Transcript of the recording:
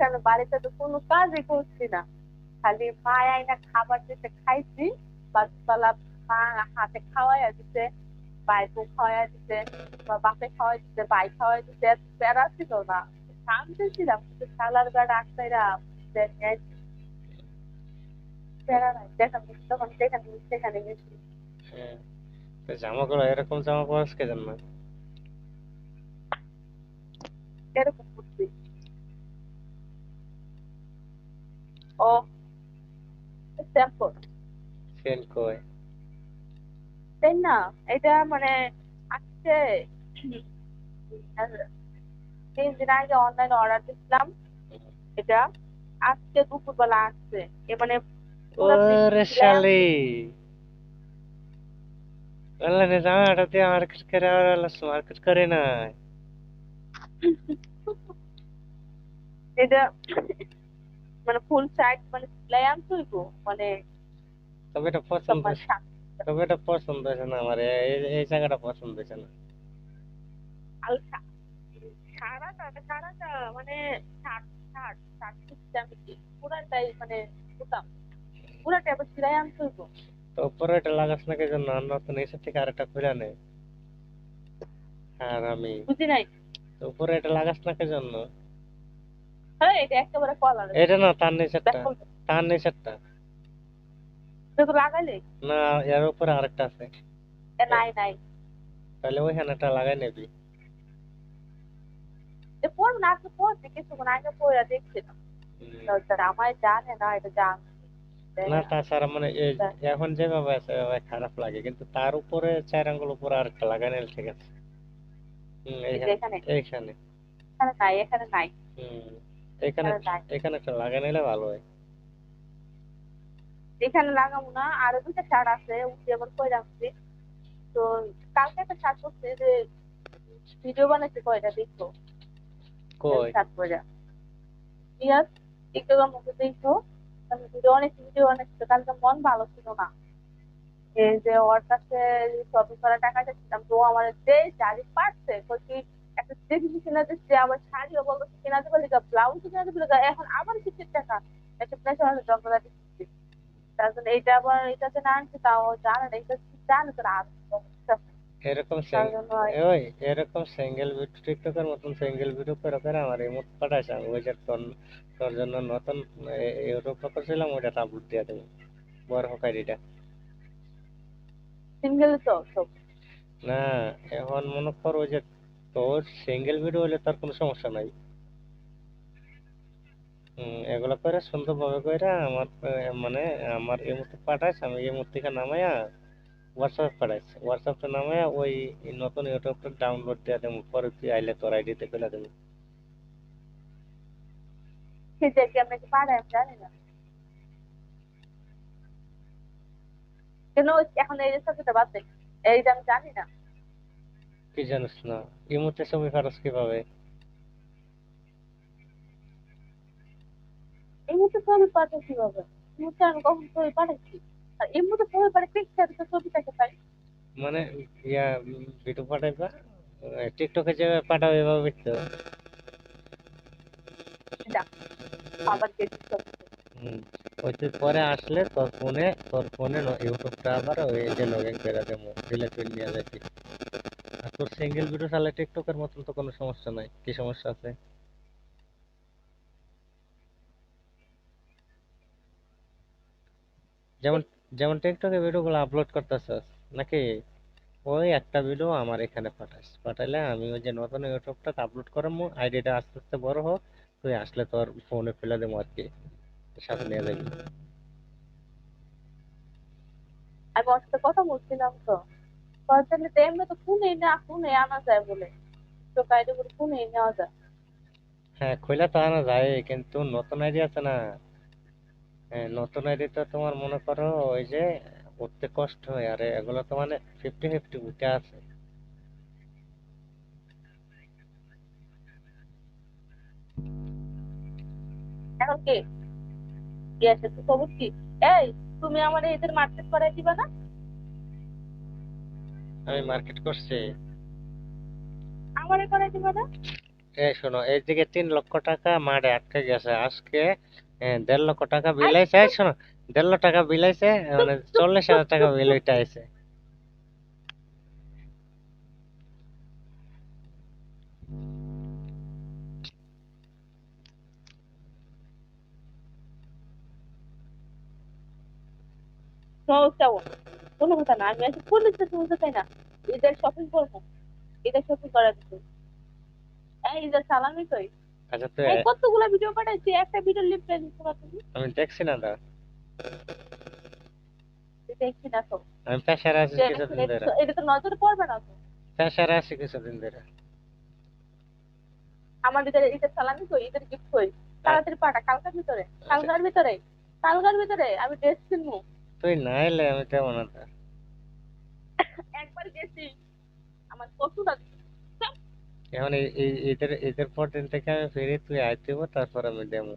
এখানে বাড়িতে তো কোনো কাজই করছি না। খালি মা আইনা খাবার দিতে খাইছি বাচ্চালা মা হাতে খাওয়াইয়া দিতে বাইকও খাওয়াইয়া দিতে বা বাপে খাওয়াই দিতে ভাই খাওয়াই দিতে প্যারা ছিল না। শান্তি ছিলাম কিন্তু শালার আটকাইরা নাই তখন যেখানে সেখানে গেছি। হ্যাঁ তো এরকম জামা পরাস কে জান না। এরকম কই তাই না? এটা মানে আজকে তিন দিন আগে অনলাইনে অর্ডার দিছিলাম। এটা আজকে দুপুরবেলা আসছে। এ মানে ওরে জামাটা দিয়ে মার্কেট করে আর মার্কেট করে না এটা মানে ফুল সাইড মানে সেলাই আনছো গো মানে তবে এটা পছন্দ তবে এটা পছন্দ হয়েছে না আমার এই জায়গাটা পছন্দ হয়েছে না। সারাটা সারাটা মানে পুরাটাই মানে বুতাম পুরাটা আবার সেলাই আনছো তো এটা লাগাস না কে জন্য? আর নতুন এসে থেকে আরেকটা খুলে নে। আর আমি বুঝি নাই। তো উপরে এটা লাগাস না কে জন্য? হ্যাঁ এটা একেবারে এটা না তার নিচেরটা তার নিচেরটা দেখো লাগাইলে? না এর উপরে আরেকটা আছে। নাই নাই। তাহলে ওইখানে একটা লাগাই নিবি। পড়ব না আজকে পড়ছি কিছুক্ষণ আগে পড়ে দেখছিলাম হুম। তো তারা আমায় জানে না এটা জান। না তাছাড়া মানে এখন যেভাবে আছে খারাপ লাগে। কিন্তু তার উপরে চার আঙ্গুল উপরে আরেকটা লাগাই নিলে ঠিক আছে। এখানে। এখানে নাই এখানে নাই। হুম। এখানে এখানে একটা লাগাই নিলে ভালো হয়। এখানে লাগাবো না আরও দুটো শার্ট আছে উঠে আবার কই রাখছি তো কালকে একটা শার্ট করছে যে ভিডিও বানাইছে কয়টা দেখো কই? শার্ট করে ইয়াস একটু মুখে দেখো আমি ভিডিও অনেক ভিডিও বানাইছি কালকে মন ভালো ছিল না। এই যে ওর কাছে শপিং করার টাকাটা চাচ্ছিলাম তো আমার যে শাড়ি পাচ্ছে বলছি একটা দেখি কিনা দিচ্ছে আবার শাড়িও বলছে কিনা দেবো লিখা ব্লাউজ কিনা দেবো লিখা এখন আবার কিসের টাকা একটা প্রেশার যন্ত্রণা দিচ্ছি তার জন্য এইটা আবার এটাতে না আনছি তাও জানে না এটা জানে তো আর এরকম ওই এরকম সিঙ্গেল ভিডিও টিকটকের মতন সিঙ্গেল ভিডিও করে করে আমার এই মুখ পাঠাইছে আমি ওই যে তোর তোর জন্য নতুন ইউটিউব করছিলাম ওইটা আপলোড দিয়ে দেবো বড় হোক আইডিটা সিঙ্গেল তো সব। না এখন মনে কর ওই যে তোর সিঙ্গেল ভিডিও হলে তার কোনো সমস্যা নাই। এগুলো করে সুন্দরভাবে করে আমার মানে আমার এই মুহূর্তে পাঠাইছ, আমি এই মুহূর্তে নামাইয়া হোয়াটসঅ্যাপ পাঠাইছি। হোয়াটসঅ্যাপে নামাইয়া ওই নতুন ইউটিউবটা ডাউনলোড দিয়ে দেবো, পরে তুই আইলে তোর আইডিতে ফেলে দেবো। কেন, এখন এই যে সবটা বাদ দে এইটা আমি জানি না। কি জানিস না? এই মুহূর্তে ছবি পাঠাস কীভাবে? ছবি পাঠাই কীভাবে? আমি কখন ছবি পাঠাচ্ছি আর ছবি পাঠাই পিকচার তো ছবিটাকে পাই মানে ইয়া ভিডিও পাঠাইবা? টিকটকে যে পাঠাও এভাবে যা আবার তুই পরে আসলে তোর ফোনে তোর ফোনে ইউটিউবটা আবার ওই যে লগ ইন করে দেবো ডিলেট করে নিয়ে যাবি। তোর সিঙ্গেল ভিডিও চালে টিকটকের মতন তো কোনো সমস্যা নাই। কি সমস্যা আছে? যেমন যেমন টিকটকে ভিডিওগুলো আপলোড করতেছস নাকি? ওই একটা ভিডিও আমার এখানে পাঠাস পাঠাইলে আমি ওই যে নতুন ইউটিউবটা আপলোড করাবো আইডিটা আস্তে আস্তে বড় হোক, তুই আসলে তোর ফোনে ফেলে দেবো আর কি। সাথে নিয়ে যাবি। আমি ওর সাথে কথা বলছিলাম তো। এমনি তো না আনা যায় বলে। তো ফোনে নেওয়া যায়। হ্যাঁ খুলে তো আনা যায় কিন্তু নতুন আইডি আছে না। হ্যাঁ নতুন আইডি তো তোমার মনে করো ওই যে উঠতে কষ্ট হয় আর এগুলো তো মানে ফিফটি ফিফটি উঠে আছে। এখন কি? কি আছে? খবর কি? এই তুমি আমার এদের মার্কেট করাই দিবা না? আমি মার্কেট করছি। আমারে করাই দিবা না এই শোনো এই এইদিকে তিন লক্ষ টাকা মাঠে আটকে গেছে। আজকে দেড় লক্ষ টাকা বিলাইছে শোনো দেড় লক্ষ টাকা বিলাইছে মানে চল্লিশ হাজার টাকা বিল ওইটা আছে কোনো কথা না আমি আজকে পুলিশ শুনতে চাই না? ঈদের শপিং করব। ঈদের শপিং করার দিতে এই ঈদের সালামি কই? আচ্ছা তুই কতগুলো ভিডিও পাঠাইছি একটা ভিডিও লিপ পেয়ে না তুমি? আমি দেখছি না দা দেখছি না তো। আমি পেশারে আছি কিছুদিন ধরে তো- এটা তো নজরে পড়বে না তো। পেশারে আছি কিছুদিন ধরে। আমার ঈদের ঈদের সালামি কই? ঈদের গিফট কই? তাড়াতাড়ি পাঠা কালকার ভিতরে। কালকার ভিতরে। কালকার ভিতরে আমি ড্রেস কিনবো। তুই না এলে আমি কেমন আছি একবার গেছি আমার কতটা এখন এটার ঈদের পর দিন থেকে আমি ফিরে তুই আইতেব তারপর আমি দেবো।